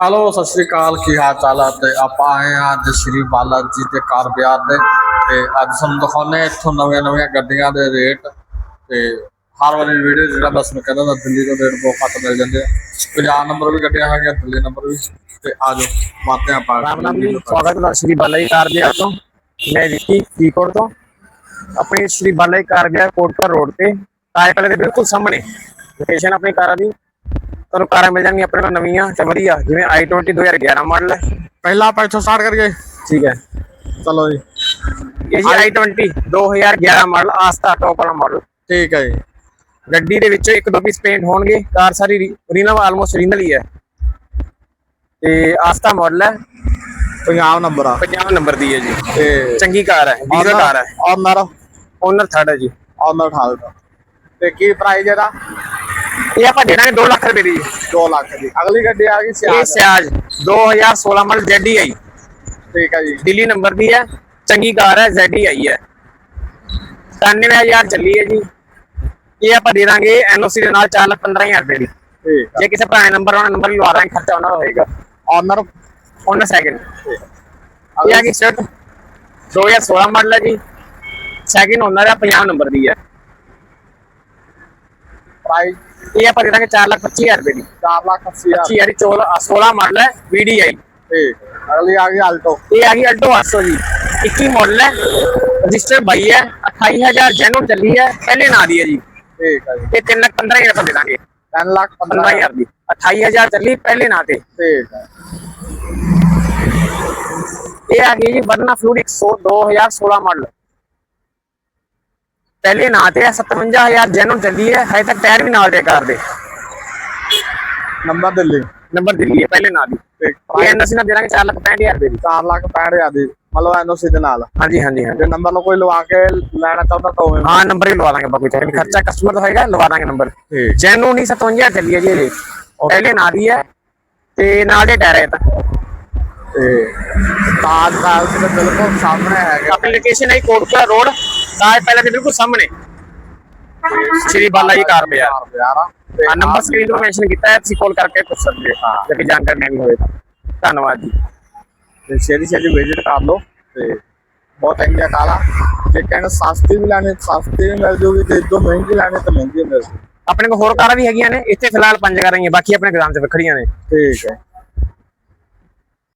Hello ਸਤਿ ਸ਼੍ਰੀ ਅਕਾਲ। ਕੀ ਹਾਲ ਚਾਲ ਹੈ ਤੇ ਆਪਾਂ ਆਏ ਹਾਂ ਅੱਜ ਸ਼੍ਰੀ ਬਾਲਾ ਜੀ ਦੇ ਕਾਰ ਬਾਜ਼ਾਰ ਦੇ ਤੇ ਅੱਜ ਤੁਹਾਨੂੰ ਦਿਖਾਉਂਦੇ ਹਾਂ ਇੱਥੋਂ ਨਵੀਆਂ ਨਵੀਆਂ ਗੱਡੀਆਂ ਦੇ ਰੇਟ। ਤੇ ਹਰ ਵਾਰੀ ਵੀਡੀਓ ਜਿਹੜਾ ਬਸ ਮੈਂ ਕਹਿੰਦਾ ਹੁੰਦਾ ਦਿੱਲੀ ਤੋਂ ਰੇਟ ਬਹੁਤ ਘੱਟ ਮਿਲ ਜਾਂਦੇ ਆ। ਪੰਜਾਬ ਨੰਬਰ ਵੀ ਗੱਡੀਆਂ ਹੈਗੀਆਂ ਦਿੱਲੀ ਨੰਬਰ ਵੀ। ਤੇ ਆ ਜਾਓ ਮਾਤੇ ਆਪਾਂ ਰਾਮ ਨਾਮ ਜੀ ਸਵਾਗਤ ਹੈ ਸ਼੍ਰੀ ਬਾਲਾ ਜੀ ਕਾਰ ਬਿਆਰ ਤੋਂ। ਮੈਂ ਵਿੱਕੀ ਫਰੀਦਕੋਟ ਤੋਂ। ਆਪਣੀ ਸ਼੍ਰੀ ਬਾਲਾ ਜੀ ਕਾਰ ਬਿਆਰ ਕੋਟਪੁਰ ਰੋਡ ਤੇ। ਟਾਇਰ ਪਹਿਲੇ ਦੇ ਬਿਲਕੁਲ ਸਾਹਮਣੇ। ਲੋਕੇਸ਼ਨ ਆਪਣੀ ਕਾਰਾਂ ਦੀ ਤੁਹਾਨੂੰ ਕਾਰਾਂ ਮਿਲ ਜਾਣਗੀਆਂ ਆਪਣੇ ਕੋਲ ਨਵੀਆਂ ਤੇ ਵਧੀਆ। ਜਿਵੇਂ i20 2011 ਮਾਡਲ ਹੈ। ਪਹਿਲਾਂ ਆਪਾਂ ਇੱਥੋਂ ਸਟਾਰਟ ਕਰੀਏ। ਠੀਕ ਹੈ। ਚਲੋ ਜੀ। ਇਹ ਜੀ i20 2011 ਮਾਡਲ ਆਸਤਾ ਟੌਪ ਵਾਲਾ ਮਾਡਲ ਠੀਕ ਹੈ ਜੀ। ਗੱਡੀ ਦੇ ਵਿੱਚ ਇੱਕ ਦੋ ਪੀਸ ਪੇਂਟ ਹੋਣਗੇ। ਕਾਰ ਸਾਰੀ ਰੀਨਲ ਆਲਮੋਸਟ ਰੀਨਲ ਹੀ ਹੈ। ਤੇ ਆਸਤਾ ਮਾਡਲ ਹੈ। ਪੰਜਾਬ ਨੰਬਰ ਆ। 50 ਨੰਬਰ ਦੀ ਹੈ ਜੀ। ਤੇ ਚੰਗੀ ਕਾਰ ਹੈ ਡੀਜ਼ਲ ਕਾਰ ਹੈ। ਆਨਰ ਓਨਰ ਥਰਡ ਹੈ ਜੀ। ਠਾਲ ਦਾ ਤੇ ਕੀ ਪ੍ਰਾਈਸ ਇਹਦਾ? ਇਹ ਆਪਾਂ ਦੇ ਦਾਂਗੇ 2 ਲੱਖ ਰੁਪਏ ਦੀ। 2 ਲੱਖ ਦੀ। ਅਗਲੀ ਗੱਡੀ ਆ ਗਈ ਇਹ ਸਿਆਜ ਸਿਆਜ 2016 ਮਾਡਲ ZDI ਠੀਕ ਹੈ ਜੀ। ਦਿੱਲੀ ਨੰਬਰ ਦੀ ਹੈ। ਚੰਗੀ ਕਾਰ ਹੈ ZDI ਹੈ। 99000 ਚੱਲੀ ਹੈ ਜੀ। ਇਹ ਆਪਾਂ ਦੇ ਦਾਂਗੇ ਐਨਓਸੀ ਦੇ ਨਾਲ 4 ਲੱਖ 15000 ਰੁਪਏ ਦੀ। ਠੀਕ ਜੇ ਕਿਸੇ ਭਰਾ ਨੰਬਰ ਉਹਨਾਂ ਨੰਬਰ ਲਵਾ ਦਾਂਗੇ ਖਰਚਾ ਉਹਨਾਂ ਦਾ ਹੋਏਗਾ। ਆਨਰ ਉਹਨਾਂ ਸੈਕਿੰਡ ਇਹ ਆ ਗਈ ਸ਼ਰਟ 2016 ਮਾਡਲ ਹੈ ਜੀ। ਸੈਕਿੰਡ ਓਨਰ ਹੈ 50 ਨੰਬਰ ਦੀ ਹੈ। ਦੇ 4 ਲੱਖ 25000 ਰੁਪਏ ਦੀ। 4 ਲੱਖ 80 ਹਜ਼ਾਰ। 25 ਯਾਰੀ 16 ਮਾਡਲ ਹੈ VDI ਠੀਕ। ਅਗਲੀ ਆ ਗਈ ਆਲਟੋ ਇਹ ਆ ਗਈ ਅਲਟੋ 800 ਜੀ 21 ਮਾਡਲ ਹੈ ਰਜਿਸਟਰ ਬਾਈ ਹੈ 28000 ਜੈਨੂਨ ਚੱਲੀ ਹੈ ਪਹਿਲੇ ਨਾਂ ਦੀ ਹੈ ਜੀ। ਠੀਕ ਹੈ ਜੀ। ਤੇ 3 ਲੱਖ 15000 ਰੁਪਏ ਦੇ ਦਾਂਗੇ। 3 ਲੱਖ 15 ਹਜ਼ਾਰ। 15000 ਦੀ। 28000 ਚੱਲੀ ਪਹਿਲੇ ਨਾਂ ਤੇ। ਆ ਗਈ ਜੀ ਵਰਨਾ ਫਲੂਡ 100 2016 ਮਾਡਲ ਪਹਿਲੇ ਨਾਂ ਤੇ ਹੈ 57000 ਜੈਨੂਨ ਚੱਲੀ ਹੈ ਹਜੇ ਤੱਕ ਟਾਇਰ ਵੀ ਨਾਲ ਦੇ ਕਾਰ ਦੇ। ਨੰਬਰ ਦਿੱਲੀ। ਨੰਬਰ ਦਿੱਲੀ ਹੈ ਪਹਿਲੇ ਨਾਂ ਦੀ। ਇਹ ਐਨਐਸਸੀ ਨਾਲ ਦੇ ਦਾਂਗੇ 4 ਲੱਖ 65000 ਰੁਪਏ ਦੀ 4 ਲੱਖ 65 ਹਜ਼ਾਰ ਦੀ ਮਤਲਬ ਐਨਓਸੀ ਦੇ ਨਾਲ। ਹਾਂਜੀ ਹਾਂਜੀ ਹਾਂਜੀ। ਜੇ ਨੰਬਰ ਨੂੰ ਕੋਈ ਲਵਾ ਕੇ ਲੈਣਾ ਚਾਹੁੰਦਾ ਤਾਂ ਹੋਵੇ। ਹਾਂ ਨੰਬਰ ਹੀ ਲਵਾ ਦਾਂਗੇ ਬਾਕੀ ਚਾਹੀਦਾ ਖਰਚਾ ਕਸਟਮਰ ਦਾ ਹੋਏਗਾ ਲਵਾ ਦਾਂਗੇ ਨੰਬਰ। ਠੀਕ। ਜੈਨੂ ਨਹੀਂ 57000 ਚੱਲੀ ਹੈ ਜੀ ਇਹ ਪਹਿਲੇ ਨਾਂ ਦੀ ਹੈ ਤੇ ਨਾਲ ਦੇ ਟਾਇਰ ਹੈ ਤਾਂ। ਤੇ ਤਾਜ ਪੈਲਸ ਦੇ ਬਿਲਕੁਲ ਸਾਹਮਣੇ ਹੈਗਾ। ਆਪਣੀ ਲੋਕੇਸ਼ਨ ਹੈ ਕੋਟਪੁਰਾ ਰੋਡ। ਤਾਜ ਪਹਿਲੇ ਦੇ ਬਿਲਕੁਲ ਸਾਹਮਣੇ। ਸ਼੍ਰੀ ਬਾਲਾ ਜੀ ਕਾਰ ਬਾਜ਼ਾਰ ਕਾਰ ਬਾਜ਼ਾਰ ਆ ਤੇ ਆ ਨੰਬਰ ਸਕਰੀਨ ਤੋਂ ਮੈਂਸ਼ਨ ਕੀਤਾ ਹੈ ਤੁਸੀਂ ਕਾਲ ਕਰਕੇ ਪੁੱਛ ਸਕਦੇ ਹੋ। ਜੇ ਕੋਈ ਜਾਣਕਾਰੀ ਲੈਣੀ ਹੋਵੇ ਤਾਂ। ਧੰਨਵਾਦ ਜੀ। ਤੇ ਛੇਤੀ ਛੇਤੀ ਵਿਜ਼ਿਟ ਕਰ ਲਓ ਤੇ ਬਹੁਤ ਚੰਗੀਆਂ ਕਾਲਾ। ਜੇ ਕਹਿੰਦੇ ਸਸਤੀ ਵੀ ਲੈਣੀ ਸਸਤੀ ਵੀ ਮਿਲ ਜੂਗੀ ਤੇ ਜੋ ਮਹਿੰਗੀ ਲੈਣੀ ਤਾਂ ਮਹਿੰਗੀ ਮਿਲ ਜੂਗੀ। ਆਪਣੇ ਕੋਲ ਹੋਰ ਕਾਰਾਂ ਵੀ ਹੈਗੀਆਂ ਨੇ ਇੱਥੇ ਫਿਲਹਾਲ ਪੰਜ ਕਾਰਾਂ ਹੀ ਹੈ ਬਾਕੀ ਆਪਣੇ ਗੋਦਾਮ 'ਚ ਵੱਖਰੀਆਂ ਨੇ। ਠੀਕ ਹੈ।